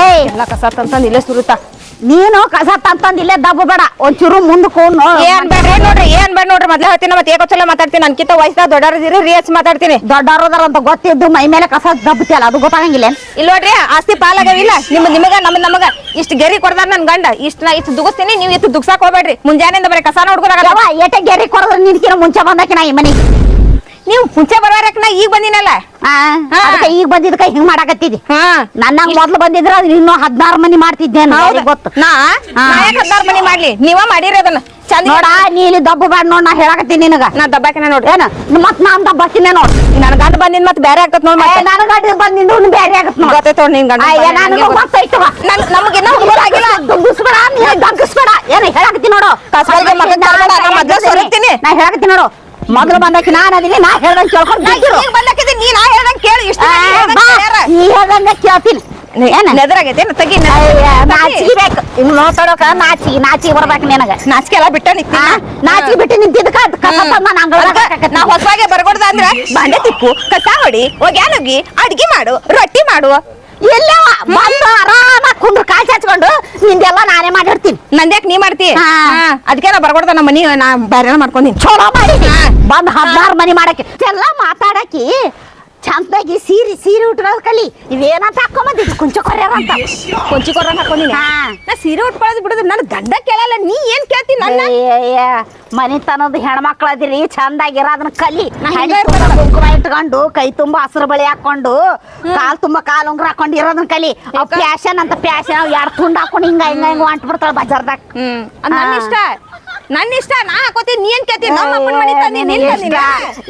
ಏಯ್ ಎಲ್ಲ ಕಸ ತಂತಂದ್ ಇಲ್ಲೇ ಸುರುತ್ತಾ ನೀನು ಕಸ ತಂತಂದ್ ಇಲ್ಲೇ ದಬ್ಬ ಬೇಡ. ಒಂಚೂರು ಮುಂದಕ್ಕೆ ಹೋಗ್ ಏನ್ ಬೇಡ್ರಿ ನೋಡ್ರಿ ಏನ್ ಬೇಡ ನೋಡ್ರಿ. ಮೊದ್ಲೇ ಹೇಳ್ತೀನಿ ಮತ್ತೆ ಏಕೋಚಲ ಮಾತಾಡ್ತೀನಿ. ನನ್ಕಿಂತ ವಯಸ್ಸಾಗ ದೊಡ್ಡವ್ರದಿರಿ ರೀ ಮಾತಾಡ್ತೀನಿ. ದೊಡ್ಡವ್ರದಾರ ಅಂತ ಗೊತ್ತಿದ್ದು ಮೈ ಮೇಲೆ ಕಸ ದಬ್ಬತಿಯಲ್ಲ ಅದು ಗೊತ್ತಾಗಂಗಿಲ್ಲ ಇಲ್ಲ ನೋಡ್ರಿ ಆಸ್ತಿ ಪಾಲಾಗವಿಲ್ಲ ನಿಮ್ ನಿಮಗ ನಮ್ ನಮಗ. ಇಷ್ಟ ಗೆರಿ ಕೊಡ್ದಾರ ನನ್ ಗಂಡ. ಇಷ್ಟ ನಾ ಇಷ್ಟು ದುಗಿಸ್ತೀನಿ ನೀವು ಇಷ್ಟು ದುಗ್ಸಾಕ್ ಹೋಗ್ಬೇಡ್ರಿ. ಮುಂಜಾನೆಯಿಂದ ಬರೀ ಕಸ ನೋಡ್ಕೊಳಕಲ್ಲ ಯಾವ ಏಟೆ ಗೆರಿ ಕೊಡೋದ್ರ ನಿನ್ಕಿನ ಮುಂಚೆ ಬಂದಕ್ಕೆ ನಾ ಈ ಮನೆಗೆ? ನೀವು ಮುಂಚೆ ಬರ್ಬಾರಕ್ ನಾ ಈಗ ಬಂದಿನಲ್ಲ? ಅದಕ್ಕೆ ಈಗ ಬಂದಿದ್ಕ ಹಿಂಗ್ ಮಾಡಾಕತ್ತಿದಿ ನನ್ನ ಮೊದ್ಲು ಬಂದಿದ್ರ ಇನ್ನು ಇನ್ನೂ ಹದಿನಾರು ಮನಿ ಮಾಡ್ತಿದ್ದೆ? ಗೊತ್ತು? ನಾ? ಹಾ. ನಾ ಯಾಕ್ ಮನಿ ಮಾಡ್ಲಿ? ನೀವ ಮಾಡಿರಿ ಅದನ್ನ ನೋಡ ನೀ ಇಲ್ಲಿ ದಬ್ಬ ಬೇಡ ನೋಡ್ ನಾ ಹೇಳಕತ್ತೀನಿ ನಿನಗ. ನಾ ದಬ್ಬಾಕಿನ ನೋಡ್ರಿ ಏನ? ಮತ್ ನಾನ್ ದಬ್ಬಾಕಿನ ನೋಡ್. ನನ್ ಗಂಡ ಬಂದಿದ್ ಮತ್ ಬೇರೆ ಆಗತ್ ನೋಡ್ ಮತ್ತೆ. ನನ್ ಗಂಡ ಬಂದಿದ್ದು ಬೇರೆ ಆಗತ್ ನೋಡ್. ಗೊತ್ತೈತ್ ನೋಡ್ ನಿನ್ ಗಂಡ ಅಯ್ಯ ನನಗೂ ಗೊತ್ತೈತವ ನನ್ ನಮ್ಗಿನ್ನ ಹುಡುಗರಾಗಿಲ್ಲ ದುಗ್ಗಿಸ್ಬೇಡ ನೀನ್ ದಗ್ಗಿಸ್ಬೇಡ ಏನ ಹೇಳಕತ್ತೀನಿ ನೋಡು. ಕಸಬಾಯಿಗೆ ಮಗನ್ ತರ್ಬೇಡ, ನಾ ಮೊದ್ಲೇ ಸೊರಗ್ತೀನಿ. ನಾ ಹೇಳಕತ್ತೀನಿ ನೋಡು. ಮೊದಲು ಬಂದಕ್ಕೆ ನಾನು ಅದೀನಿ ನಾ ಹೇಳ್ದಂಗ್ ಕೇಳ್ಕೊಂಡು ನಾ ನೀ ಈಗ ನೀ ನೀನ್ ಆ ಹೇಳ್ದಂಗ್ ಕೇಳಿ ಇಷ್ಟ ನೀ ಹೇಳ್ದಂಗ ಕೇಳ್ತೀನಿ. ನೆದರಾಗೈತೆ ತಗಿ ಅಯ್ಯ, ನಾಚಿಗೆ ಬೇಕು ಇನ್ನು ನೋಡ್ಕೊಳಕ ನಾಚಿಗೆ ನಾಚಿಗೆ ಬರ್ಬೇಕು ನಿನಗ. ನಾಚಿಕೆ ಎಲ್ಲ ಬಿಟ್ಟ ನಿಂತಿ ನಾಚಿಗೆ ಬಿಟ್ಟು ನಿಂತಿದ್ದಕ್ಕ ನಾ. ನಾ ಹೊಸವಾಗೆ ಬರ್ಕೊಡ್ದ ಅಂದ್ರ ಬಾಂಡೆ ತಿಕ್ಕು ಕಸ ಹೊಡಿ ಒಗ್ಯಾನುಗಿ ಅಡ್ಗಿ ಮಾಡು ರೊಟ್ಟಿ ಮಾಡು. ಎಲ್ಲವ? ಬಂದು ಆರಾಮಾಗಿ ಕುಂಡ್ರು ಕಾಲ್ ಚಾಚ್ಕೊಂಡು ನಿಂದೆಲ್ಲ ನಾನೇ ಮಾಡಿರ್ತೀನಿ. ನಂದ್ಯಾಕ್ ನೀ ಮಾಡ್ತಿ? ಹಾ. ಅದಕ್ಕೆ ನಾ ಬರ್ಕೊಡ್ದ ನಮ್ಮ ಮನಿ ನಾ ಬೇರೆ ಮಾಡ್ಕೊಂದಿನಿ ಚಲೋ ಮಾಡಿ. ಬಂದ್ ಹದಿನಾರು ಮನಿ ಮಾಡಕ್ಕೆ. ಎಲ್ಲ ಮಾತಾಡಕಿ ಚಂದಾಗಿ ಸೀರೆ ಸೀರೆ ಉಟ್ಕೊಳ್ಳೋದು ಕಲಿ. ಇವೇನಂತ ಹಾಕೊಂಬಂದಿದ್ದು? ಕುಂಚ ಕೊರ್ಯಾರ ಅಂತ. ಕುಂಚ ಕೊರ ಹಾಕೊಂಡಿನಿ ಹಾ. ನಾ ಸೀರೆ ಉಟ್ಕೊಳ್ಳೋದು ಬಿಡುದು ನನ್ನ ಗಂಡ ಕೇಳಲ್ಲ ನೀ ಏನ್ ಕೇಳ್ತಿ ನನ್ನ? ಮನಿತನದ ಹೆಣ್ಮಕ್ಳು ಅದಿರಿ ಚಂದಾಗಿರ ಅದನ್ನ ಕಲಿ ಕುಂಕುಮ ಇಟ್ಕೊಂಡು ಕೈ ತುಂಬಾ ಹಸಿರು ಬಳಿ ಹಾಕೊಂಡು ಕಾಲ್ ತುಂಬಾ ಕಾಲ್ ಉಂಗ್ರ ಹಾಕೊಂಡು ಇರೋದನ್ನ ಕಲಿ. ಅವ್ ಪ್ಯಾಶನ್ ಅಂತ ಪ್ಯಾಶನ್ ಯಾರು ತುಂಡ್ ಹಾಕೊಂಡು ಹಿಂಗ ಹಿಂಗ ಹಿಂಗ ಬಿಡ್ತಾಳ ಬಜಾರ್ದಾಗ. ಹ್ಮ್. ಇಷ್ಟ ನನ್ನ ಇಷ್ಟ ನಾ ಹಾಕೋತೀನಿ ನೀ ಏನ್ ಕೇಳ್ತಿ? ನಮ್ಮ ಅಪ್ಪನ ಮನೆ ತಂದಿ ನಿನ್ ನಿನ್ ಇಷ್ಟ.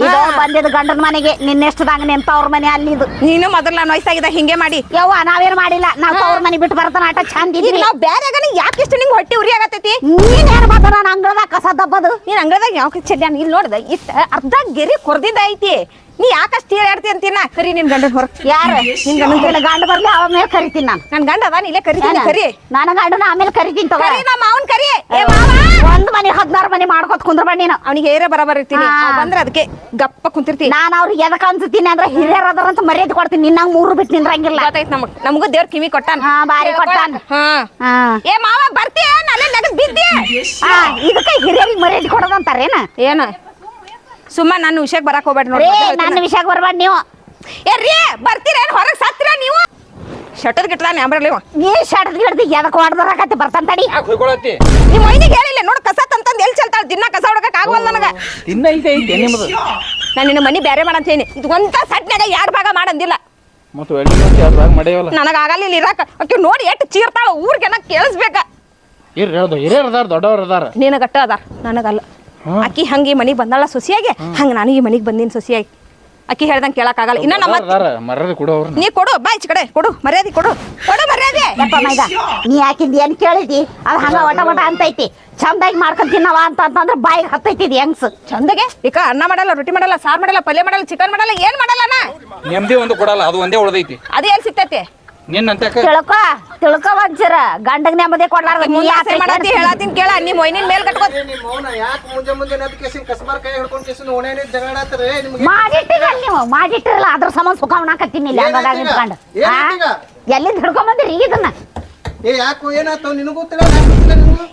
ಇದು ಬಂದಿದ ಗಂಡನ ಮನೆಗೆ ನಿನ್ನೆಷ್ಟದಾಗ ನಿಂತವ್ರ ಮನೆ ಅಲ್ಲಿದು ನೀನು ಮೊದಲ ನಾನು ವಯಸ್ಸಾಗಿದ್ದ ಹಿಂಗೆ ಮಾಡಿ. ಯವ್ವ ನಾವೇನ್ ಮಾಡಿಲ್ಲ? ನಾವು ಅವ್ರ ಮನೆ ಬಿಟ್ಟು ಬರ್ತಾನ ಆಟ ಚಂದ ಈಗ ನಾವು ಬೇರೆ ಯಾಕೆ ಇಷ್ಟ ನಿಂಗೆ ಹೊಟ್ಟೆ ಉರಿ ಆಗತೈತಿ ನೀನ್ ಯಾರು ಮಾತಾಡ ನಾನು ಅಂಗಳದಾಗ ಕಸ ದಬ್ಬದು? ನೀನ್ ಅಂಗಳದಾಗ ಯಾವ ಚೆಲ್ಲ ಇಲ್ಲಿ ನೋಡ್ದ ಇಷ್ಟ ಅರ್ಧ ಗೆರಿ ಕೊರ್ದಿದ್ದ ಐತಿ. ನೀ ಯಾಕಷ್ಟು ತೀರಾಡ್ತಿ ಅಂತೀನ? ಕರಿ ನಿನ್ ಗಂಡನ ಹೊರ. ಯಾರು? ನಿನ್ ಗಂಡ ಗಂಡ ಬರ್ಲಿ ಅವ ಮೇಲೆ ಕರಿತೀನಿ ನಾನು. ನನ್ ಗಂಡ ಅದಾನ ಇಲ್ಲೇ ಕರಿತೀನಿ ಕರಿ. ನನ್ನ ಗಂಡನ ಆಮೇಲೆ ಕರಿತೀನಿ ತಗೋ. ಕರಿ ನಮ್ಮ ಅವನ್ ಕರಿ. ಏ ಮಾವ. ಒಂದ್ ಮನೆ ಹದಿನಾರು ಮನೆ ಮಾಡ್ಕೊತ ಕುಂದ್ರ ಬಾ ನೀನು. ಅವನಿಗೆ ಏರ ಬರಬರ್ ಇರ್ತೀನಿ. ಬಂದ್ರ ಅದಕ್ಕೆ ಗಪ್ಪ ಕುಂತಿರ್ತೀನಿ ನಾನು ಅವ್ರಿಗೆ ಎದಕ್ ಅನ್ಸುತ್ತೀನಿ ಅಂದ್ರೆ ಹಿರಿಯರ್ ಅದಾರ ಅಂತ ಮರ್ಯಾದೆ ಕೊಡ್ತೀನಿ. ನಿನ್ನ ಮೂರು ಬಿಟ್ಟು ನಿಂದ್ರಂಗಿಲ್ಲ. ಗೊತ್ತಾಯ್ತು ನಮಗ್. ನಮಗೂ ದೇವ್ರ ಕಿವಿ ಕೊಟ್ಟಾನ. ಹಾ, ಬಾರಿ ಕೊಟ್ಟಾನ. ಹಾ. ಏ ಮಾವ ಬರ್ತೀಯ? ನಲ್ಲೇ ನಗದ್ ಬಿದ್ದಿ ಇದಕ್ಕೆ ಹಿರಿಯರಿಗೆ ಮರ್ಯಾದೆ ಕೊಡೋದಂತಾರೇನ? ಏನ? ಸುಮ್ಮ ನನ್ನ ವಿಷಯಕ್ಕೆ ಬರಕ್ ಹೋಗ್ಬೇಡ ನೋಡಿ ನನ್ನ ವಿಷಯಕ್ಕೆ ಬರ್ಬೇಡ ನೀವು. ಏ ರೀ ಬರ್ತೀರೇನು ಹೊರಗೆ ಸತ್ತಿರ ನೀವು? ಶಟದ್ ಗಿಟ್ಲಾನೆ ಅಂಬ್ರಲ್ಲ ಇವ. ನೀ ಶಟದ್ ಗಿಡದಿ ಎದಕ್ಕೆ ಹೊಡೆದ್ರಾಕತಿ ಬರ್ತಾನ ತಡಿ. ಯಾಕೆ ಹೋಯ್ಕೊಳತ್ತಿ? ನಿಮ್ಮ ಮೈನಿಗೆ ಹೇಳಿಲ್ಲ ನೋಡು ಕಸ ತಂತಂದ್ ಎಲ್ಲಿ ಚೆಲ್ತಾಳೆ ದಿನ ಕಸ ಹೊಡಕಕ್ಕೆ ಆಗವಲ್ಲ ನನಗೆ. ದಿನ ಇದೆ ಇದೆ ನಿಮ್ಮದು ನಾನು ನಿನ್ನ ಮನಿ ಬೇರೆ ಮಾಡಂತೇನಿ ಇದು ಒಂದ ಸಟ್ನಾಗ ಯಾರು ಭಾಗ ಮಾಡಂದಿಲ್ಲ. ಮತ್ತು ಮತ್ತೆ ಹಚ್ಚಿ ಭಾಗ ಮಾಡ್ಯಾವಲ್ಲ? ನನಗೆ ಆಗಲ್ಲ ಇಲ್ಲಿ ಇರಾಕ. ಆಕೆ ನೋಡಿ ಎಷ್ಟು ಚೀರ್ತಾಳ ಊರಿಗೆ ಕೇಳಿಸ್ಬೇಕು. ಕೇಳಿಸ್ಬೇಕ ಹಿರ್ ಹೇಳ್ದು ಹಿರಿಯರ್ ಅದಾರ ನೀನ ಅದಾರ. ನಿನಗಟ್ಟ ಅದಾರ ನನಗಲ್ಲ. ಅಕ್ಕಿ ಹಂಗೆ ಈ ಮನೆಗೆ ಬಂದಾಳ ಸೊಸಿಯಾಗಿ? ಹಂಗ ನಾನು ಈ ಮನೆಗೆ ಬಂದೀನಿ ಸೊಸಿಯಾಗಿ. ಅಕ್ಕಿ ಹೇಳ್ದಂಗೆ ಕೇಳಕ್ಕಾಗಲ್ಲ. ಇನ್ನ ನಮ್ಮ ಮರ್ಯಾದೆ ಕೊಡು ಅವ್ರನ್ನ. ನೀ ಕೊಡು ಬಾ ಈಚೆ ಕಡೆ. ಕೊಡು ಮರ್ಯಾದೆ ಕೊಡು. ಕೊಡು ಮರ್ಯಾದೆ. ಯಪ್ಪ ಮೈದ ನೀ ಯಾಕಿಂದ ಏನ್ ಕೇಳಿದಿ? ಅದು ಹಂಗ ವಟ ವಟ ಅಂತೈತಿ. ಚಂದಾಗಿ ಮಾಡ್ಕೊಂತಿನವ ತಿನ್ನವ ಅಂತ ಅಂತಂದ್ರೆ ಬಾಯಿಗೆ ಹತ್ತೈತಿ ಇದು ಹೆಂಗ್ಸ್? ಚಂದಗೆ? ಈಗ ಅನ್ನ ಮಾಡಲ್ಲ ರೊಟ್ಟಿ ಮಾಡಲ್ಲ ಸಾರ್ ಮಾಡಲ್ಲ ಪಲ್ಯ ಮಾಡಲ್ಲ ಚಿಕನ್ ಮಾಡಲ್ಲ ಏನ್ ಮಾಡಲ್ಲ ನಾ ನೆಮ್ಮದಿ ಒಂದು ಕೊಡಲ್ಲ ಅದು ಒಂದೇ ಉಳ್ದೈತಿ. ಅದೇ ಎಲ್ಲಿ ಸಿಗ್ತೈತಿ? ನಿನ್ನಂತಕ ತಿಳ್ಕೊ ತಿಳ್ಕೊ ಒಂಚರ. ಗಂಡಗ್ ನೆಮ್ಮದಿ ಕೊಡ್ಲಾರ್ದ. ನೀ ಮುಂದೆ ಯಾಕೆ ಹೇಳತ್ತೀನಿ ಕೇಳ ನಿಮ್ಮ ಮೊಯ್ನಿನ ಮೇಲ್ ಕಟ್ಕೋ ನಿಮ್ಮ ಮೌನ ಯಾಕೆ ಮುಂಜೆ ಮುಂಜೆ ನದ್ ಕೇಸಿನ ಕಸ್ಬಾರ್ ಕೈ ಹಿಡ್ಕೊಂಡು ಕೇಸಿನ ಓಣೆನೇ ಜಗಳ ಆಡ್ತಾರೆ? ನಿಮಗೆ ಮಾಡಿಟ್ಟಿರಲ್ಲ ನೀವು ಮಾಡಿಟ್ಟಿರಲ್ಲ. ಅದ್ರ ಸಂಬಂಧ ಸುಖ ಉಣ್ಣಾಕತ್ತೀನಿ ಇಲ್ಲಿ? ನಿಂತ್ಕೊಂಡು? ಎಲ್ಲಿಂದ ಹಿಡ್ಕೊಂಬಂದಿರಿ ಇದನ್ನ ಏ ಯಾಕೋ ಏನಾಯ್ತು ನಿನಗೂ ತಿಳಿಯಲ್ಲ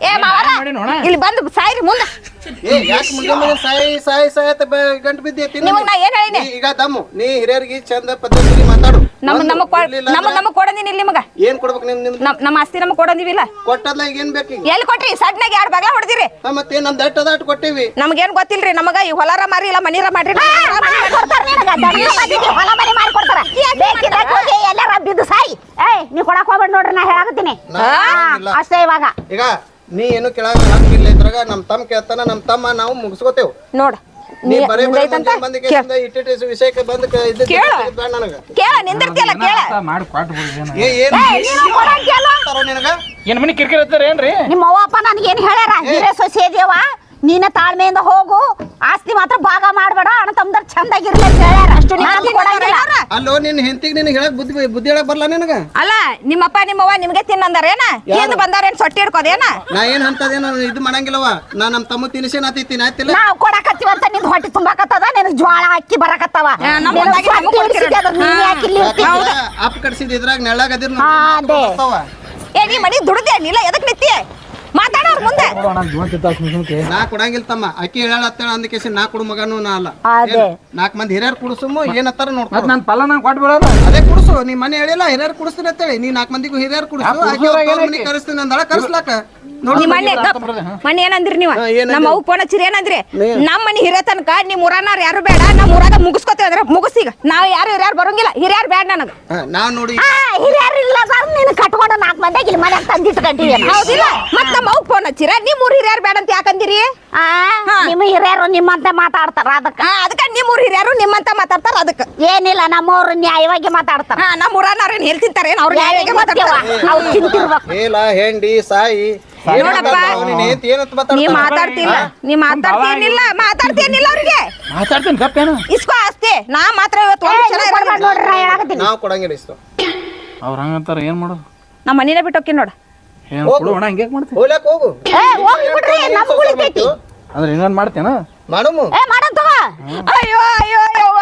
ಏ ಮಾವರ ನೋಡ. ಇಲ್ಲಿ ಬಂದು ಸಾಯ್ರಿ ಮುಂದೆ. ಸಾಯಿ ಸಾಯಿ ಸಾಯಿ ಅಂತ ಬ- ಗಂಟು ಬಿದ್ದೈತಿ ನಿಮಗ್ ನಾ ಏನ್ ಹೇಳಿನಿ? ಈಗ ದಮ್ಮು ನೀ ಹಿರಿಯರಿಗೆ ಚಂದ ಪದ್ಧತಿ ಮಾತಾಡು. ನಮ್ಮ ಒಂದು ನಮ್ಮ ಇರ್ಲಿಲ್ಲ ನಮ್ಮ ಕೊಡಂದಿನಿ ಇಲ್ಲಿ ನಿಮಗ. ಏನ್ ಕೊಡ್ಬೇಕು ನಿಮ್ ನಮ್ ನಮ್ಮ ಆಸ್ತಿ ನಮಗ್ ಕೊಡಂದಿವಿಲ್ಲ? ಕೊಟ್ಟದ್ಲ ಈಗ ಏನ್ ಬೇಕು ಎಲ್ಲಿ ಕೊಟ್ರಿ? ಸಡ್ನಾಗ ಎರಡು ಬಾಗ್ಲ ಹೊಡೆದಿರಿ? ಮತ್ತೆ ನಮ್ ದಟ್ಟ ದಟ್ ಕೊಟ್ಟಿವಿ. ನಮಗೇನ್ ಗೊತ್ತಿಲ್ರಿ? ನಮಗ ಈ ಹೊಲಾರ ಮಾರಿ ಇಲ್ಲ ಮನೀರ ಮಾಡ್ರಿ ಹೊಲ ಮನೆ ಮಾಡಿ ಕೊಡ್ತಾರ ಎಲ್ಲಾರ ಬಿದ್ದು ಸಾಯಿ. ಏಯ್ ನೀ ಕೊಡಕ್ ಹೋಗ್ಬೇಡ ನೋಡ್ರಿ ನಾ ಹೇಳಾಕತ್ತೀನಿ. ಅಷ್ಟೇ ಇವಾಗ. ಈಗ ನೀ ಏನು ಕೇಳಾಗ ಹಾಕಿಲ್ಲ ಇದ್ರಾಗ ನಮ್ ತಮ್ಮ ಕೇಳ್ತಾನ ನಮ್ ತಮ್ಮ ನಾವು ಮುಗಿಸ್ಕೋತೇವ್. ನೋಡ ನೀ ಬರೇ ಬರೇ ಬಂದ ಇಟ್ಟಿಟ್ಟು ವಿಷಯಕ್ಕೆ ಬಂದ ಕ- ಇದು ಕೇಳು. ಬೇಡ ನನಗ. ಕೇಳ ನಿಂದಿರ್ತಿಯಲ್ಲ ಕೇಳ. ಮಾಡಿ ಕೊಟ್ಟು ಬಿಡ್ರಿ ಏ ಏನ್ ನಿನಗ? ಏನ್ ಮನಿ ಕಿರಿಕಿರಿ ಏನ್ರಿ? ನಿಮ್ಮ ಅವ್ವ ಅಪ್ಪ ಏನ್ ಹೇಳ್ಯಾರ? ಹಿರೇ ಸೊಸೆ ದೇವ ನೀನ ತಾಳ್ಮೆಯಿಂದ ಹೋಗು. ಆಸ್ತಿ ಮಾತ್ರ ಭಾಗ ಮಾಡ್ಬೇಡ. ಅಣ್ಣ ತಮ್ದರ್ ಚಂದಾಗಿರ್ಲಿ ಅಂತ ಹೇಳ್ಯಾರ. ಅಷ್ಟು ಅಲ್ಲೋ ನಿನ್ ಹೆಂಡತಿಗೆ ನಿನಗೆ ಹೇಳಕ್ ಬುದ್ಧಿ ಬುದ್ಧಿ ಹೇಳಕ್ ಬರಲ್ಲ ನಿನಗ? ಅಲ್ಲ ನಿಮ್ಮಪ್ಪ ನಿಮ್ಮವ್ವ ನಿಮ್ಗೆ ತಿನ್ನಂದಾರೇನ? ಏನು ಬಂದಾರೇನ್ ಸೊಟ್ಟಿ ಹಿಡ್ಕೋದೇನ? ನಾ ಏನ್ ಅಂತದೇನೋ ಇದು ಮಾಡಂಗಿಲ್ಲವ ನಾ ನಮ್ ತಮ್ಮ ತಿನಿಸಿ ನಾ ತಿಂತೀನಿ ಆಯ್ತಿಲ್ಲ? ಅಂತ ಕೊಡಕತ್ತೀವಂತ ನಿನ್ ಹೊಟ್ಟೆ ತುಂಬಾಕತ್ತದ? ನಿನ್ ಜ್ವಾಳ ಅಕ್ಕಿ ಬರಕತ್ತವ? ನಿನಗ್? ಅಪ್ ಕಡ್ಸಿದ್ ಇದ್ರಾಗ ನೆಳ್ಳಾಗದಿರ್ ಏ ನೀ ಮನಿ ದುಡ್ದೆ ನಿಲ್ಲ ಎದಕ್ ನಿತ್ತಿ ಮಾತಾಡೋರ್ ಮುಂದೆ. ನಾ ಕೊಡಂಗಿಲ್ಲ ತಮ್ಮ. ಅಕ್ಕಿ ಹೇಳತ್ತೇಳ ಅಂದ ಕೇಸಿ ನಾ ಕೊಡು ಮಗನು ನಾ ಅಲ್ಲ. ಅದೇ. ನಾಲ್ಕು ಮಂದಿ ಹಿರಿಯರ್ ಕುಡಿಸುಮು ಏನತ್ತಾರ ಮತ್ ನೋಡ್ಕೊ. ನನ್ ಅದೇ ಕುಡಿಸು. ನೀ ಮನೆ ಹೇಳಿಲ್ಲ ಹಿರಿಯರ್ ಕುಡಿಸ್ತೀನಿ ಅಂತೇಳಿ. ನೀ ನಾಲ್ಕು ಮಂದಿಗೂ ಹಿರಿಯರ್ ಕುಡಿಸು ಆಕಿ ಕರೆಸ್ತೀನಿ ಅಂದಳ ಕರ್ಸ್ಲಾಕ? ನೋಡಿ ನಿಮ್ ಮನೆ ಮನೆ ಏನಂದ್ರಿ ನೀವ? ನಮ್ಮ ಅವ್ ಫೋನ್ ಹಚ್ಚಿರಿ ಏನಂದ್ರಿ? ನಮ್ಮ ಮನೆ ಹಿರಿಯ ತನಕ ನಿಮ್ ಊರನಾರ್ ಯಾರು ಬೇಡ ನಮ್ಮ ಊರಾಗ ಮುಗಿಸ್ಕೊತೇವ ಅಂದ್ರೆ ಮುಗಿಸೀಗ ನಾವ್ ಯಾರು ಹಿರಿಯಾರು ಬರಂಗಿಲ್ಲ. ಹಿರಿಯರ್ ಬೇಡ ನನಗ. ನಾ ನೋಡಿ ಆ, ಹಿರಿಯರ್ ಇಲ್ಲ ಸರ್ ನೀನು ಕಟ್ಕೊಂಡು ನಾಲ್ಕು ಮಂದಿಗೆ ಇಲ್ಲಿ ಮನೆ ತಂದಿಟ್ಕೊಂಡಿವಿ ಹೌದಿಲ್ಲ? ಮತ್ತ ನಮ್ಮ ಅವ್ ಫೋನ್ ಹಚ್ಚಿರ ನಿಮ್ ಊರ್ ಹಿರಿಯರ್ ಬೇಡ ಅಂತ ಯಾಕಂದಿರಿ? ಆ ನಿಮ್ಮ ಹಿರಿಯರು ನಿಮ್ಮಂತ ಮಾತಾಡ್ತಾರ ಅದಕ್ಕ. ಅದಕ್ಕ ನಿಮ್ ಊರ್ ಹಿರಿಯರು ನಿಮ್ಮಂತ ಮಾತಾಡ್ತಾರ ಅದಕ್ಕ. ಏನಿಲ್ಲ ನಮ್ಮವ್ರು ನ್ಯಾಯವಾಗಿ ಮಾತಾಡ್ತಾರ. ನಮ್ಮ ಊರನ್ನ ಏನ್ ಹೇಳ್ತಿಂತಾರೇನ್ ಅವ್ರ ನ್ಯಾಯವಾಗಿ ಮಾತಾಡ್ತಾರ. ನಾವು ತಿಂತಿರ್ಬೇಕು. ಹೆಂಡಿ ಸಾಯಿ. ನೋಡಪ್ಪ. ನೀ ಮಾತಾಡ್ತಿಲ್ಲ ನೀ ಮಾತಾಡ್ತೇನಿಲ್ಲ ಮಾತಾಡ್ತೇನಿಲ್ಲ ಅವ್ರಿಗೆ. ಮಾತಾಡ್ತೀನಿ ಗಪ್ಪೇನು. ಇಸ್ಕೋ ಆಸ್ತಿ ನಾ ಮಾತ್ರ ಇವತ್ತು ಒಂದು ಕ್ಷಣ ಇರಂಗಿಲ್ಲ. ನೋಡ್ರಿ ನಾವ್ ಕೊಡಂಗಿಲ್ಲ ಇಷ್ಟು ಅವ್ರ ಹಂಗಂತಾರ ಏನ್ ಮಾಡೋದು? ನಮ್ಮ ಮನಿನ ಬಿಟ್ಟು ಹೋಗಿ ನೋಡ. ಏನು ಕೊಡು ಅಣ್ಣ ಹಿಂಗೆ ಮಾಡ್ತೀನಿ ಹೋಗ್ಲಾಕ್ ಹೋಗು. ಏ ಹೋಗಿ ಬಿಡ್ರಿ ನಮ್ಗ್ ಉಳಿತೈತಿ. ಅಂದ್ರೆ ಇನ್ನೊಂದು ಮಾಡ್ತೇನ? ಮಾಡಮು. ಏ ಮಾಡಂತವ ಅಯ್ಯೋ ಅಯ್ಯೋ ಯವ್ವ.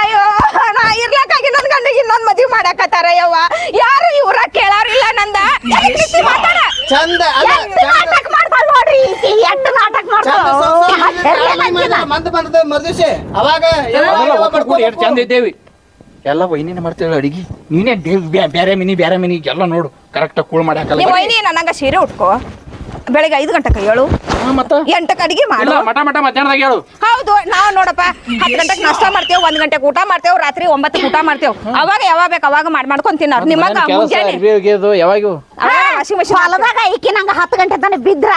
ಅಯ್ಯೋ ನಾ ಇರ್ಲಕ್ಕಾಗಿ ನನ್ ಗಂಡಿಗೆ ಇನ್ನೊಂದ್ ಮದ್ವಿ ಮಾಡಕತ್ತಾರ ಯವ್ವ. ಯಾರು ಇವ್ರ ಕೇಳಾರಿಲ್ಲ ನಂದ? ಮಾತಾಡ. ಚಂದ ಅಲ್ಲ ನಾಟಕ ಮಾಡ್ತಾಳ ನೋಡ್ರಿ ಈಕಿ, ಎಷ್ಟು ನಾಟಕ ಮಾಡ್ತಾಳ ಮಂದ ಬಂದದ ಮರ್ದಿಸಿ ಅವಾಗ ಎಷ್ಟು ಚಂದ ಇದ್ದೇವಿ ಎಲ್ಲ ವೈನಿನ ಮಾಡ್ತೇವೆ ಅಡಿಗೆ ನೀನೇ ಬೇರೆ ಬ್ಯಾರೆ ಮಿನಿ ಬೇರೆ ಮಿನಿ ಎಲ್ಲ ನೋಡು ಕರೆಕ್ಟಾಗಿ ಕೂಳ್ ಮಾಡಿ ಹಾಕಲ್ಲ ನಿಮ್ಮ ವೈನಿ ನನಗ ಸೀರೆ ಉಟ್ಕೋ ಬೆಳಿಗ್ಗೆ ಐದು ಗಂಟೆಗೆ ಹೇಳು ಮತ್ತ? ಎಂಟಕ್ಕೆ ಅಡಿಗೆ ಮಾಡು. ಇಲ್ಲ ಮಧ್ಯಾಹ್ನದಾಗ ಹೇಳು ಹೌದು ನಾವು ನೋಡಪ್ಪ ಹತ್ತು ಗಂಟೆಗೆ ನಾಷ್ಟ ಮಾಡ್ತೇವೆ ಒಂದ್ ಗಂಟೆಗೆ ಊಟ ಮಾಡ್ತೇವೆ ರಾತ್ರಿ ಒಂಬತ್ತಕ್ಕೆ ಊಟ ಮಾಡ್ತೇವೆ. ಅವಾಗ ಯಾವಾಗ ಬೇಕು ಅವಾಗ ಮಾಡಿ ಮಾಡ್ಕೊಂಡ್ ತಿನ್ನೋರು. ನಿಮ್ಮಂಗ ಕೆಲಸ ಮುಂಜಾನೆ. ಅರ್ಬಿ ಒಗ್ಯೋದು ಯಾವಾಗ? ವಾಷಿಂಗ್ ಮಷಿನ್ ಹೊಲದಾಗ ಈಕಿ ನಂಗೆ ಹತ್ತು ಗಂಟೆ ತನಕ ಬಿದ್ರ?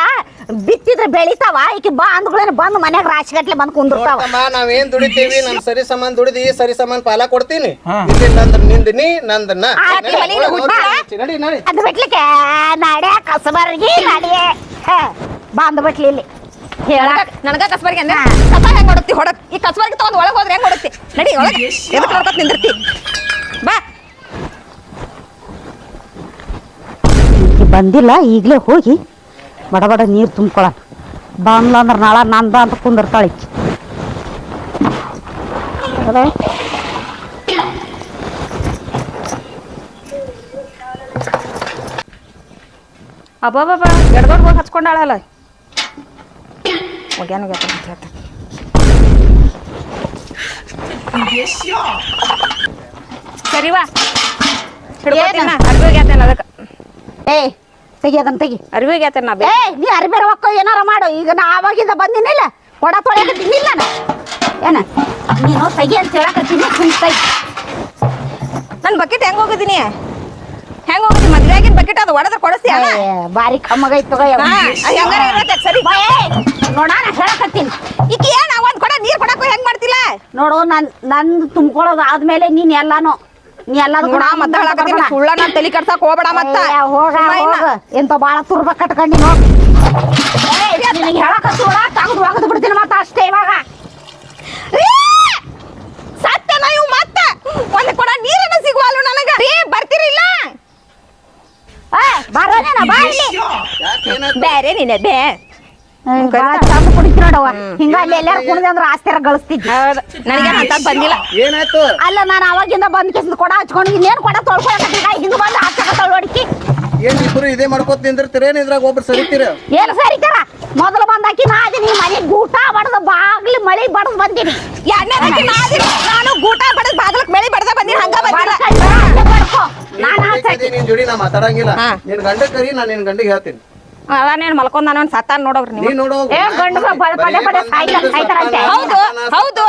ಬಿತ್ತಿದ್ರೆ ಬೆಳಿತಾವ ಈಕಿ ಬಾ ಅಂದ್ಗಳೇನು ಬಂದು ಮನ್ಯಾಗ ರಾಶಿ ಬಂದು ಬಂದ್ ಕುಂದಿರ್ತಾವ. ನೋಡ್ತಮ್ಮ ನಾವೇನ್ ದುಡಿತೀವಿ ನಮ್ ಸರಿ ಸಮಾನ ದುಡಿದಿ ಸರಿ ಸಮಾನ ಪಾಲ ಕೊಡ್ತೀನಿ. ಇಲ್ಲಿ ಅಂದ್ರ ನಿಂದ ನೀ ನಂದ ನಾ. ಆಕಿ ನಡಿ, ಮನೆಗೆ. ನಡಿ, ನಡಿ ನಡಿ ಅದು ಬಿಟ್ಲಿಕ್ಕೆ ನಡೆ ಕಸಬರ್ಗಿ ನಡಿಯೇ. ಬಂದ್ ಬಿಟ್ಲಿ ಇಲ್ಲಿ. ನನಗ ಕಸ್ಬರ್ಗೆ ಅಂದ್ರೆ ಕಸ ಹೆಂಗ್ ಹೊಡತಿ? ಹೊಡಕ್ ಈ ಕಸ್ಬರ್ಗೆ ತಗೊಂಡ್ ಒಳಗ್ ಹೋದ್ರೆ ಹೆಂಗ್ ಹೊಡತಿ ನಡಿ ಒಳಗ್. ಎದಕ್ ನೋಡ್ಕೊತ ನಿಂದಿರ್ತಿ? ಬಾ. ಈಕಿ ಬಂದಿಲ್ಲ ಈಗಲೇ ಹೋಗಿ ಬಡ ಬಡ ನೀರು ತುಂಬ್ಕೊಳ ಬಂದ್ಲ ಅಂದ್ರೆ ನಾಳ ನಂದ ಅಂತ ಕುಂದಿರ್ತಾಳೆ ಈಕಿ. ಅದೇ ಅಬ್ಬಬ್ಬ ದೊಡ್ಡ ದೊಡ್ಡ ಹೋಗಿ ಹಚ್ಕೊಂಡಾಳಲ್ಲ. ಒಗ್ಯಾನ ಒಗ್ಯಾತ ಅಂತ ಹೇಳ್ತ. ಸರಿವಾ ಹಿಡ್ಕೊತೀನ ಅದಕ್ಕೆ. ಏ ತೆಗಿ ಅದನ್ನ ತೆಗಿ. ಅರ್ವಿ ಒಗ್ಯಾತೇನ ನಾ ಏ ನೀ ಅರಿವೆ ಒಕ್ಕೋ ಏನಾರ ಮಾಡು. ಈಗ ನಾ ಆವಾಗಿಂದ ಬಂದಿನಿಲ್ಲ ಒಡ ತೊಳೆಯಕ ತಿನ್ನಿಲ್ಲ ನಾ ಏನ? ನೀನು ತೆಗಿ ಅಂತ ಹೇಳಕತ್ತೀನಿ ಸುಮ್ ತೆಗಿ. ನನ್ ಬಕೆಟ್ ಹೆಂಗ್ ಹೋಗಿದ್ದೀನಿ ಹೆಂಗ್ ಹೋಗಿದ್ದೀನಿ ಮದ್ವೆಗಿನ ಬಕೆಟ್ ಅದು ಒಡದ್ರ ಕೊಡಿಸ್ತೀಯ? ಏ, ಬಾರಿ ಕಮ್ಮಗೈತ್ ತಗೋ ಯವ್ವ. ಹೆಂಗಾರ ಇರತ್ತೆ? ಸರಿ. ಬಾ, ನೋಡ ನಾ ಹೇಳಕತ್ತೀನಿ ಈಕಿ ಏನ ಒಂದ್ ಕೊಡ ನೀರ್ ಕೊಡಕ್ಕೂ ಹೆಂಗ್ ಮಾಡ್ತಿಲ್ಲ? ನೋಡು ನನ್ ನನ್ ತುಂಬ್ಕೊಳ್ಳೋದು ಆದ್ಮೇಲೆ ನೀನ್ ಎಲ್ಲಾನು ನೀ ಎಲ್ಲ ನೋಡ ಮತ್ತ ಹೇಳಕತ್ತೀನಿ ಸುಳ್ಳ ನಾನ್ ತಲಿ ಕಟ್ಸಕ್ ಹೋಗ್ಬೇಡ ಮತ್ತ. ಹೋಗ. ಹೋಗ. ಎಂತ ಬಾಳ ತುರ್ಬ ಕಟ್ಕೊಂಡಿ ನೋಡ್. ನಿನಗೆ ಹೇಳಕತ್ತೋಡ ತಗದು ಒಗದು ಬಿಡ್ತೀನಿ ಮತ್ತ ಅಷ್ಟೇ ಇವಾಗ. ರೀ! ಸತ್ಯನ ಇವ್ ಮತ್ತ. ಒಂದು ಕೊಡ ನೀರನ್ನ ಸಿಗುವಲ್ವ ನನಗ. ರೀ ಬರ್ತೀರಿಲ್ಲ. ಆ ಬರೋನೇನ ಬಾ? ಬೇರೆ ನೀನೆ ಬೇ. ಚಂದ ಕುಡಿತಿ ನೋಡವ್ವ ಹಿಂಗ ಅಲ್ಲಿ ಎಲ್ಲಾರು ಅಂದ್ರೆ ಆಸ್ತಿರ ಗಳಿಸ್ತಿದ್ವಿ ಹೌದು. ನನಗೆ ಅಂತ ಬಂದಿಲ್ಲ. ಏನಾಯ್ತು? ಅಲ್ಲ ನಾನು ಅವಾಗಿಂದ ಬಂದ್ ಕಿಸಿದ್ ಕೊಡ ಹಚ್ಕೊಂಡು ಇನ್ನೇನ್ ಕೊಡ ಹಿಂಗ ಬಂದು ಹಾಕಕತ್ತಳ ನೋಡಿಕಿ ಏನ್ ಇಬ್ರು ಇದೇ ಮಾಡ್ಕೋತ ನಿಂದಿರ್ತೀರೇನ್ ಇದ್ರಾಗ ಒಬ್ರು ಸರಿತೀರ? ಏನ್ ಸರಿತಾರ? ಮೊದಲು ಬಂದಾಕಿ ನಾ ನೀ ಮನೆ ಗೂಟ ಬಡದ ಬಾಗ್ಲಿ ಮಳಿ ಬಡದ್ ಬಂದಿನಿ. ಎರಡನೇ ನಾನು ಗೂಟ ಬಡದ್ ಬಾಗ್ಲಕ್ ಮಳಿ ಬಡದ ಬಂದಿನಿ ಹಂಗ ಬಂದಿಲ್ಲ. ನಾನ್. ನಿನ್ ಜೋಡಿ ನಾ ಮಾತಾಡಂಗಿಲ್ಲ. ನಿನ್ ಗಂಡ ಕರಿ ನಾನು ನಿನ್ ಗಂಡಿಗೆ ಹೇಳ್ತೀನಿ. ಅದಾನೇನ್ ಮಲ್ಕೊಂಡ್ ನಾನು ಸತ್ತಾನ ನೋಡೋರ್ ನೀ ನೀವು. ನೋಡು ಏ, ಗಂಡು ಪದೇ ಪದೇ ಸಾಯ್ತಾರ- ಸಾಯ್ತಾರಂತೆ. ಹೌದು ಹೌದು.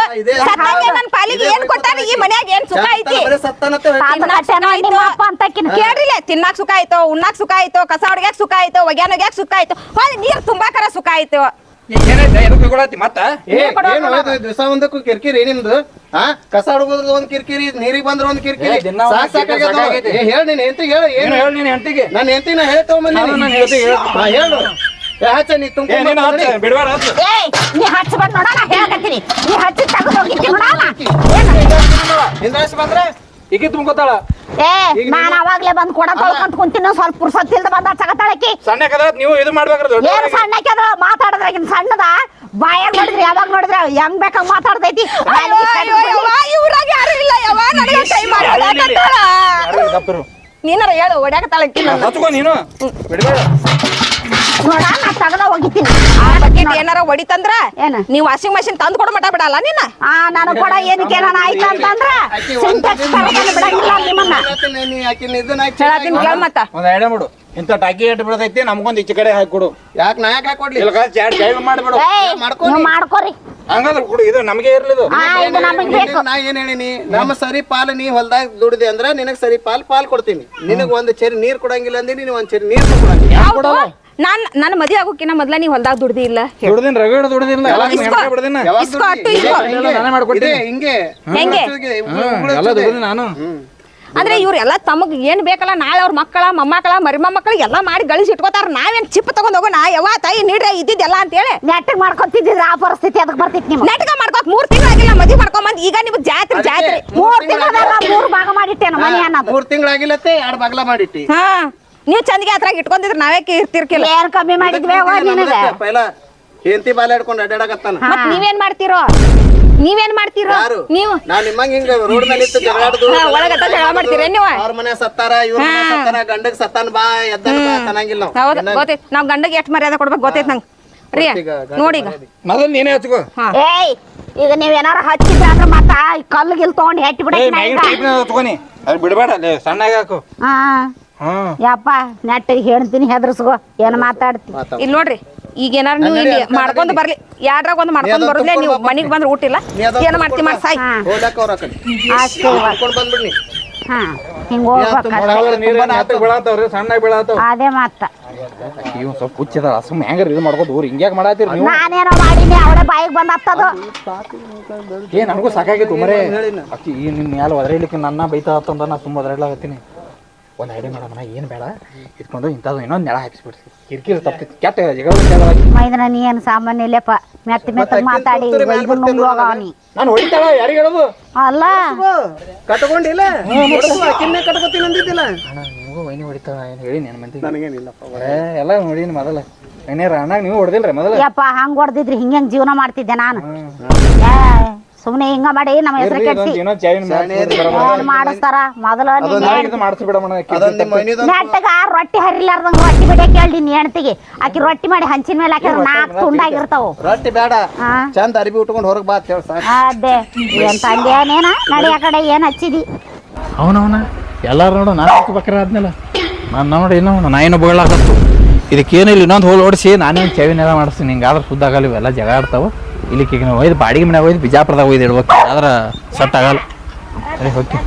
ಸತ್ತಾಗೆ ಪಾಲಿಗೆ ಏನ್ ಕೊಟ್ಟಾನ ಈ ಮನ್ಯಾಗ ಏನ್ ಸುಖ ಐತಿ? ಬರೀ ಸತ್ತಾನತ್ತೆ ತಾತನ ಅಟ್ಟೆನೋ ನಿಮ್ಮ ಅಪ್ಪ ಅಂತಾಕಿನ ಕೇಳ್ರಿಲೆ ತಿನ್ನಾಕ್ ಸುಖ ಆಯ್ತು ಉಣ್ಣಾಕ್ ಸುಖ ಆಯ್ತು ಕಸ ಹೊಡ್ಗ್ಯಾಕ್ ಸುಖ ಆಯ್ತು ಒಗ್ಯಾನ ಒಗ್ಯಾಕ್ ಸುಖ ಆಯ್ತು? ಹೊಳ್ ನೀರ್ ತುಂಬಾಕರ ಸುಖ ಆಯ್ತು? ಏನೈತೆ ಮತ್ತ? ಏ ಏನ್ ಹೋಯ್ತು ದಿವಸ ಒಂದಕ್ಕೂ ಕಿರ್ಕಿರಿ ನಿಮ್ದು ಆ? ಕಸ ಹುಡುಗದ ಒಂದ್ ಕಿರಿಕಿರಿ ನೀರಿಗೆ ಬಂದ್ರ ಒಂದ್ ಕಿರ್ಕಿರಿ. ಏ, ದಿನ ಒಂದ್ ಸಾಕ್ ಸಾಕಾಗ್ಯದ ಕಿರಿಕಿರಿ ಸಾಕಾಗೈತಿ. ಏ ಹೇಳ ನೀನ್ ಹೇಳ ಏನು? ಏನು ಹೇಳಿ ನೀನು ಹೆಂಡತಿಗೆ. ನಾನು ನನ್ನ ಹೇಳ್ತೀನಿ. ಹೇಳು. ಏ ಹಚ್ಚ ನೀ ತುಂಬ ಏ ನೀನು ಹಚ್ಚ ಬಿಡಬೇಡ ಹಚ್ಚ ಏಯ್ ನೀ ಹೇಳಕತ್ತೀನಿ. ನೀ ತೆಗೆದು ಬಂದ್ರೆ? ಈಗ ತುಂಬ್ಕೊತಾಳ. ಏ ನಾನ್ ಅವಾಗ್ಲೇ ಬಂದ್ ಕೊಡ ತೊಳ್ಕೊಂತ ಕುಂತೀನಿ ಸ್ವಲ್ಪ ಪುರ್ಸತ್ ಇಲ್ದ ಬಂದ ನೀವು ಇದು ಮಾಡ್ಬೇಕ್ರಿ ಮಾತಾಡಿದ್ರಾಗಿನ್ ಸಣ್ಣದ? ಬಾಯಾಗ ನೋಡಿದ್ರಿ ಯಾವಾಗ ನೋಡಿದ್ರ ಹೆಂಗ್ ಬೇಕಾಗ್ ಮಾತಾಡ್ತೈತಿ? ಇವ್ರಾಗ ಯಾರು ಇಲ್ಲ ಯಾವಾಗ ನೀನಾರ ಹೇಳು ಒಡ್ಯಾಕ ನನ್ನ. ಹಚ್ಕೋ ನೀನು. ಬಿಡಬೇಡ. ನಾ ತಗದ ಹೋಗಿತ್ತೀನಿ ಆ ಬಕೆಟ್ ಏನಾರ ಹೊಡಿತಂದ್ರ ಏನ? ನೀವ್ ವಾಷಿಂಗ್ ಮಷಿನ್ ತಂದ್ ಕೊಡ ಮಟ ಬಿಡಲ್ಲ ನೀನ? ಆ ನಾನು ಕೂಡ ಏನಕ್ಕೆ ನಾನು ಆಯ್ತು ಅಂತಂದ್ರ ಸಿಂಟೆಕ್ಸ್ ಬಿಡಂಗಿಲ್ಲ ನಿಮ್ಮನ್ನ. ಹೇಳತ್ತೀನಿ ಕೇಳ ಮತ್ತ. ಒಂದ್ ಐಡಿಯಾ ಮಾಡು. ಇಂಥ ಟಾಕಿ ಎಟ್ಟು ಬಿಡತೈತಿ ನಮ್ಗೊಂದ್ ಈಚೆ ಕಡೆ ಹಾಕಿ ಕೊಡು. ಯಾಕೆ ನಾ ಯಾಕೆ ಹಾಕೊಡ್ಲಿ ಇಲ್ಲ ಚಾಟ್ ಮಾಡಿಬಿಡು. ಏಯ್ ಮಾಡ್ಕೊರಿ. ನೀವು ಮಾಡ್ಕೊರಿ. ಹಂಗಂದ್ರೆ ಕೊಡು ಇದು ನಮಗೆ ಇರ್ಲಿದು ಆ ಇದು ನಮಗ್ ಬೇಕು. ನಾ ಏನ್ ಹೇಳಿನಿ? ನಮ್ಮ ಸರಿ ಪಾಲ್ ನೀ ಹೊಲ್ದಾಗ ದುಡಿದೆ ಅಂದ್ರ ನಿನಗ್ ಸರಿ ಪಾಲ್ ಪಾಲ್ ಕೊಡ್ತೀನಿ. ನಿನಗ್ ಒಂದ್ ಚರಿ ನೀರ್ ಕೊಡಂಗಿಲ್ಲ ಅಂದಿನಿ ನೀನ್ ಒಂದ್ ಚರಿ ನೀರ್ ಕೊಡಂಗಿಲ್ಲ ಹೌದು. ನಾನ್ ನನ್ನ ಮದಿ ಆಗೋಕಿನ ಮೊದ್ಲ ನೀ ಹೊಲ್ದಾಗ ದುಡ್ದಿ ಇಲ್ಲ. ದುಡ್ದಿನ ರಗಡ ದುಡ್ದಿನ ಎಲ್ಲ. ಹೆಂಡ್ತಿ ಬಿಡ್ದಿನ? ಅಟ್ಟು. ನಾನೇ ಮಾಡ್ಕೊಡ್ತೀನಿ. ಹಿಂಗೆ. ಹೆಂಗೆ? ದುಡ್ದಿನ ನಾನು. ಅಂದ್ರೆ ತಮಗ್ ಏನ್ ಬೇಕಲ್ಲ ನಾಳೆ ಅವ್ರ ಮಕ್ಕಳ ಮೊಮ್ಮಕ್ಕಳ ಮರಿ ಎಲ್ಲ ಎಲ್ಲಾ ಮಾಡಿ ಗಳಿಸಿ ಇಟ್ಕೋತಾರ ನಾವೇನ್ ಚಿಪ್ ತಗೊಂಡ್ ಹೋಗೋಣ? ಯಾವ ತಾಯಿ ನೀಡ್ರೆ ಇದ್ದಿದ್ದೆಲ್ಲ ಅಂತ ಹೇಳಿ ನೆಟ್ಟಗ್ ಮಾಡ್ಕೊತಿದ್ರ ಆ ಪರಿಸ್ಥಿತಿ? ಅದಕ್ಕೆ ಬರ್ತಿತ್ತು ನಿಮ್ಗೆ. ನಾಟಕ ಮಾಡ್ಕೋಕ್ ಮೂರ್ ತಿಂಗಳಾಗಿಲ್ಲ ಮದಿ ಮಾಡ್ಕೊಂಬಂದ್. ಈಗ ನಿಮ್ಗ್ ಜಾತ್ರೆ ಜಾತ್ರೆ. ಮೂರ್ ತಿಂಗಳ ಮೂರ್ ಭಾಗ ಮಾಡಿಟ್ಟೆ ಮನೆ ಅನ್ನೋದು. ಮೂರ್ ತಿಂಗಳಾಗಿಲ್ಲತ್ತೆ ಎರಡ್ ಬಾಗ್ಲ ಮಾಡಿಟ್ಟಿ. ಹಾ. ನೀವ್ ಚಂದಿಗೆ ಅದ್ರಾಗ ಇಟ್ಕೊಂಡಿದ್ರ ನಾವೇ ಇರ್ತಿರ್ಕಿಲ್ಲ ಏನ್ ಕಮ್ಮಿ ಮಾಡಿದ್ವಿ ಅವ್ವ ನಿನಗೆ. ಪೈಲ ಹೆಂಡತಿ ಬಾಲ ಹಿಡ್ಕೊಂಡು ಅಡ್ಡಾಡಕತ್ತಾನ. ಮತ್ ನೀವೇನ್ ಮಾಡ್ತಿರೋ? ನೀವೇನ್ ಮಾಡ್ತಿರೋ? ಯಾರು? ನೀವು ನಾ ನಿಮ್ಮಂಗ ಹಿಂಗ ರೋಡ್ ಮೇಲೆ ಇತ್ತು ಜಗಳಾಡುದು ಹಾ, ಒಳಗಟ್ಟ ಜಗಳ ಮಾಡ್ತೀರೇನ್ ನೀವು? ಅವ್ರ ಮನೆ ಸತ್ತಾರ ಇವ್ರ ಮನೆ ಸತ್ತಾರ ಗಂಡಗ್ ಸತ್ತಾನ ಬಾ ಎದ್ದನ ಬಾ ತನಂಗಿಲ್ಲ ಹೌದು ಗೊತ್ತೈತ್. ನಾವ್ ಗಂಡಗೆ ಎಷ್ಟ್ ಮರ್ಯಾದೆ ಕೊಡ್ಬೇಕು ಗೊತ್ತೈತ್ ನಂಗ. ರೀ ನೋಡಿ ಈಗ ಮೊದಲು ನೀನೇ ಹಚ್ಕೋ ಏಯ್ ಈಗ ನೀವ್ ಏನಾರ ಹಚ್ಚಿದ್ರೆ ಅಂದ್ರೆ ಮತ್ತ ಈ ಕಲ್ಲು ಗಿಲ್ ತಗೊಂಡ್ ಹೆಟ್ಟಿ ಏ ಬಿಡಕ್ಕೆ ಮ್ಯಾಗಿನ ಟೈಪ್ನ ಹಚ್ಕೊನಿ ಅದು ಬಿಡಬೇಡ ಅಲ್ಲಿ ಸಣ್ಣಗ ಹಾಕು. ಹಾ. ಯಪ್ಪ ನೆಟ್ಟ ಹೇಳ್ತೀನಿ ಹೆದರ್ಸ್ಕೋ ಏನ್ ಮಾತಾಡ್ತಿ? ಇಲ್ಲಿ ನೋಡ್ರಿ ಈಗ ಏನಾರ ನೀವು ಇಲ್ಲಿ ಮಾಡ್ಕೊಂಡು ಬರ್ಲಿ. ಯಾಡ್ರಾಗ ಒಂದ್ ಮಾಡ್ಕೊಂಡ್ ಬರ್ಲಿ ಬರುದ್ಲೆ ನೀವು ಮನಿಗ್ ಬಂದ್ರೆ ಊಟಿಲ್ಲ ಏನ್ ಮಾಡ್ತಿ ಮಾಡಿ ಸಾಯ್. ಹಾ. ಹಿಂಗ್ ಹೋಗ್ಬೇಕ ಅದೇ ಮಾತ. ಇವ್ ಸ್ವಲ್ಪ ಹೆಂಗಾರ ಇದು ಊರ್ ಹಿಂಗ್ಯಾಕ್ ಮಾಡಾತಿರಿ ನೀವು? ನಾನೇನೋ ಮಾಡೀನಿ ಅವಳೆ ಬಾಯಿಗೆ ಬಂದ್ ಹತ್ತದು ಏ ನನಗೂ ಸಾಕಾಗಿತ್ತು ಮರೇ. ಅಕ್ಕಿ ಈ ನಿನ್ನ ಮ್ಯಾಲ ಒದರಲಿಕ್ಕೆ ನನ್ನ ಬೈತಾ ಅಂತ ನಾ ತುಂಬ ಒದರಲಾಗತ್ತೀನಿ ಒಂದು ಐಡಿಯಾ ಮಾಡಮ್ಮ ಏನು ಬೇಡ. ಇಟ್ಕೊಂಡು ಇಂಥದ್ದು ಇನ್ನೊಂದು ನೆಳ ಹಾಕಿಸ್ಬಿಡ್ತೀವಿ. ಕಿರಿಕಿರಿ ತಪ್ಪಿತ್ತು. ಕೆಟ್ಟ ಜಗಳ ಮೈದನ ನೀ ಏನ್ ಸಾಮಾನ್ಯ ಇಲ್ಲಪ್ಪ. ಮೆತ್ತ ಮೆತ್ತಗ್ ಮಾತಾಡಿ ನಾನು ಹೊಡಿತಾಳ ಯಾರಿಗೆ ಹೇಳೋದು? ಅಲ್ಲ. ಕಟ್ಕೊಂಡಿಲ್ಲ? ಕಿನ್ನೆ ಕಟ್ಕೋತೀನಿ ಅಂದಿದ್ದಿಲ್ಲ. ಅಣ್ಣ ನಿಮಗೂ ವೈನಿ ಹೊಡಿತಾಳ ಏನು ಹೇಳಿ ನನ್ನ ಮಂದಿ? ನನಗೇನಿಲ್ಲಪ್ಪ ಎಲ್ಲ ನೋಡೀನಿ ಮೊದಲ. ಏನೇ ಅಣ್ಣಾಗ ನೀವು ಹೊಡೆದಿಲ್ರಿ ಮೊದಲ? ಯಪ್ಪ ಹಂಗೆ ಹೊಡೆದಿದ್ರಿ ಹಿಂಗೆ ಜೀವನ ಮಾಡ್ತಿದ್ದೆ ನಾನು. ಸುಮ್ನೆ ಹಿಂಗ ಮಾಡಿ ನಮ್ಮ ಹೆಸರು ಕೆಡ್ಸಿ. ಏನೋ ಚಾವಿನ ಏನ್ ಮಾಡಿಸ್ತಾರ. ಮೊದಲ ನೆಟ್ಟಗ ರೊಟ್ಟಿ ಹರಿಲಾರ್ದಂಗ ರೊಟ್ಟಿ ಬಿಡ ಹೇಳಿ ನೀ ಹೆಣ್ತಿಗೆ. ಆಕಿ ರೊಟ್ಟಿ ಮಾಡಿ ಹಂಚಿನ ಮೇಲೆ ಹಾಕಿದ್ರೆ ನಾಲ್ಕು ತುಂಡಾಗಿರ್ತಾವ ರೊಟ್ಟಿ ಬೇಡ. ಚಂದ ಅರಿಬಿ ಉಟ್ಕೊಂಡು ಹೊರಗೆ ಬಾ ಅಂತ ಹೇಳಿ ಸಾಕು. ಅದೇ. ಎಂತ ತಂದೇನೇನ ನಡಿ ಆ ಕಡೆ ಏನ್ ಹಚ್ಚಿದಿ? ಅವನವನ? ಎಲ್ಲಾರು ನೋಡು ನಾನು ಹಾಕ್ಬೇಕ್ರ ಆದ್ಮೇಲೆ ನಾನು ನೋಡಿ ಏನೋ ನಾ ಏನು ಬೀಳಾಕತ್ತು. ಇದಕ್ಕೇನಿಲ್ಲ ಇನ್ನೊಂದು ಹೋಲ್ ಓಡಿಸಿ ನಾನೇ ಒಂದು ಚೆವಿನೆಲ್ಲ ಮಾಡಿಸ್ತೀನಿ. ಹಿಂಗಾದ್ರೆ ಶುದ್ಧ ಆಗಲ್ಲ ಇವೆಲ್ಲ ಜಗ ಆಡ್ತಾವೆ. ಈಗ ನಾವು ಒಯ್ದು ಬಾಡಿಗೆ ಮನೆಗೆ ಒಯ್ದು ಬಿಜಾಪುರದಾಗ ಒಯ್ದು ಇಡ್ಬೇಕು ಆದ್ರೆ ಸಟ್ ಆಗಲ್ಲ. ಅದೇ ಹೋಗ್ತಿ